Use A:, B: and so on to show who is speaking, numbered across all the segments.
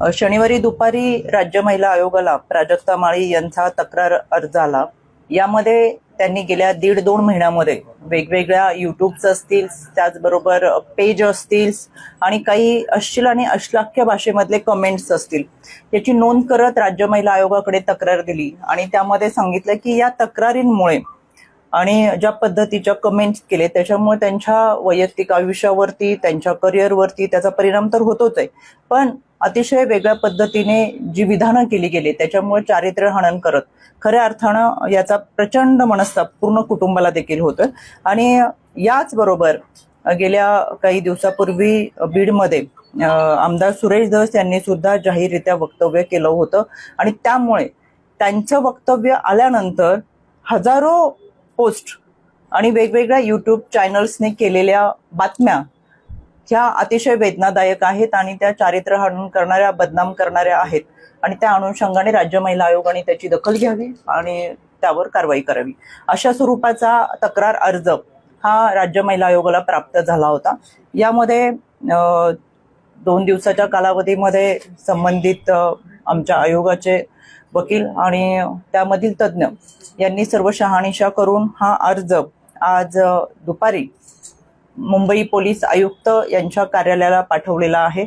A: शनिवारी दुपारी राज्य महिला आयोगाला प्राजक्ता माळी यांचा तक्रार अर्ज आला. यामध्ये त्यांनी गेल्या दीड दोन महिन्यामध्ये वेगवेगळ्या युट्यूबच असतील त्याचबरोबर पेज असतील आणि काही अश्लील आणि अश्लाख्य भाषेमधले कमेंट्स असतील याची नोंद करत राज्य महिला आयोगाकडे तक्रार दिली. आणि त्यामध्ये सांगितलं की या तक्रारींमुळे आणि ज्या पद्धतीच्या कमेंट्स केले त्याच्यामुळे त्यांच्या वैयक्तिक आयुष्यावरती त्यांच्या करिअरवरती त्याचा परिणाम तर होतोच आहे. पण अतिशय वेगळ्या पद्धतीने जी विधानं केली गेली त्याच्यामुळे चारित्र्य हनन करत खऱ्या अर्थानं याचा प्रचंड मनस्ताप पूर्ण कुटुंबाला देखील होतोय. आणि याच बरोबर गेल्या काही दिवसापूर्वी बीडमध्ये आमदार सुरेश धस यांनी सुद्धा जाहीररित्या वक्तव्य केलं होतं. आणि त्यामुळे त्यांचं वक्तव्य आल्यानंतर हजारो पोस्ट आणि वेगवेगळ्या युट्यूब चॅनल्सने केलेल्या बातम्या ह्या अतिशय वेदनादायक आहेत आणि त्या चारित्र्य हनन करणाऱ्या बदनाम करणाऱ्या आहेत. आणि त्या अनुषंगाने राज्य महिला आयोगाने त्याची दखल घ्यावी आणि त्यावर कारवाई करावी. अशा स्वरूपाचा तक्रार अर्ज हा राज्य महिला आयोगाला प्राप्त झाला होता. यामध्ये दोन दिवसाच्या कालावधीमध्ये संबंधित आमच्या आयोगाचे वकील आणि त्यामधील तज्ज्ञ यांनी सर्व शहानिशा करून हा अर्ज आज दुपारी मुंबई पोलीस आयुक्त यांच्या कार्यालयाला पाठवलेला आहे.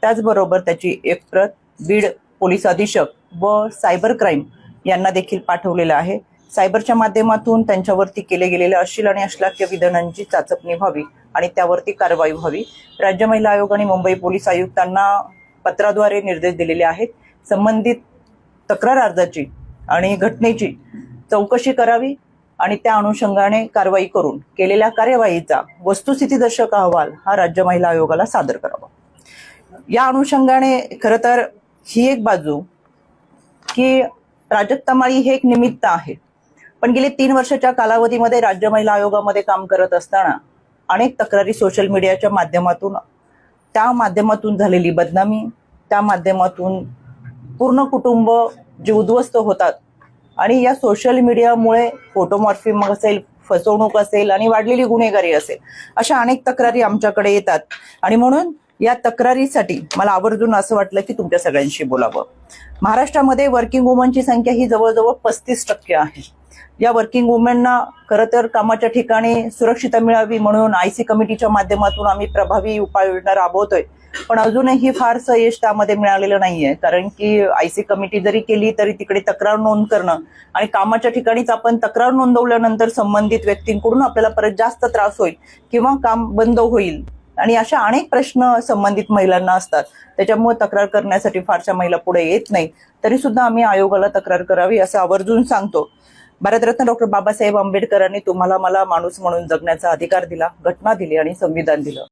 A: त्याचबरोबर त्याची एक प्रत बीड पोलीस अधीक्षक व सायबर क्राईम यांना देखील पाठवलेला आहे. सायबरच्या माध्यमातून त्यांच्यावरती केले गेलेल्या अश्लील आणि अश्लाघ्य विधानांची चाचपणी व्हावी आणि त्यावरती कारवाई व्हावी. राज्य महिला आयोग आणि मुंबई पोलीस आयुक्तांना पत्राद्वारे निर्देश दिलेले आहेत. संबंधित तक्रार अर्जाची आणि घटनेची चौकशी करावी. आणि त्या अनुषंगाने कारवाई करून केलेल्या कार्यवाहीचा वस्तुस्थितीदर्शक अहवाल हा राज्य महिला आयोगाला सादर करावा. या अनुषंगाने खरं तर ही एक बाजू की प्राजक्ता हे एक निमित्त आहे. पण गेले तीन वर्षाच्या कालावधीमध्ये राज्य महिला आयोगामध्ये काम करत असताना अनेक तक्रारी सोशल मीडियाच्या माध्यमातून त्या माध्यमातून झालेली बदनामी त्या माध्यमातून पूर्ण कुटुंब जे उद्ध्वस्त होतात आणि या सोशल मीडियामुळे फोटोमॉर्फिम असेल फसवणूक असेल आणि वाढलेली गुन्हेगारी असेल अशा अनेक तक्रारी आमच्याकडे येतात. आणि म्हणून या तक्रारीसाठी मला आवर्जून असं वाटलं की तुमच्या सगळ्यांशी बोलावं. महाराष्ट्रामध्ये वर्किंग वुमनची संख्या ही जवळजवळ पस्तीस टक्के आहे. या वर्किंग वुमेनना खरं तर कामाच्या ठिकाणी सुरक्षितता मिळावी म्हणून आयसी कमिटीच्या माध्यमातून आम्ही प्रभावी उपाययोजना राबवतोय. पण अजूनही फारसं यश त्यामध्ये मिळालेलं नाहीये. कारण की आयसी कमिटी जरी केली तरी तिकडे तक्रार नोंद करणं आणि कामाच्या ठिकाणीच आपण तक्रार नोंदवल्यानंतर संबंधित व्यक्तींकडून आपल्याला परत जास्त त्रास होईल किंवा काम बंद होईल. आणि अशा अनेक प्रश्न संबंधित महिलांना असतात. त्याच्यामुळे तक्रार करण्यासाठी फारशा महिला पुढे येत नाही तरी सुद्धा आम्ही आयोगाला तक्रार करावी असं आवर्जून सांगतो. भारतरत्न डॉक्टर बाबासाहेब आंबेडकरांनी तुम्हाला मला माणूस म्हणून जगण्याचा अधिकार दिला घटना दिली आणि संविधान दिलं.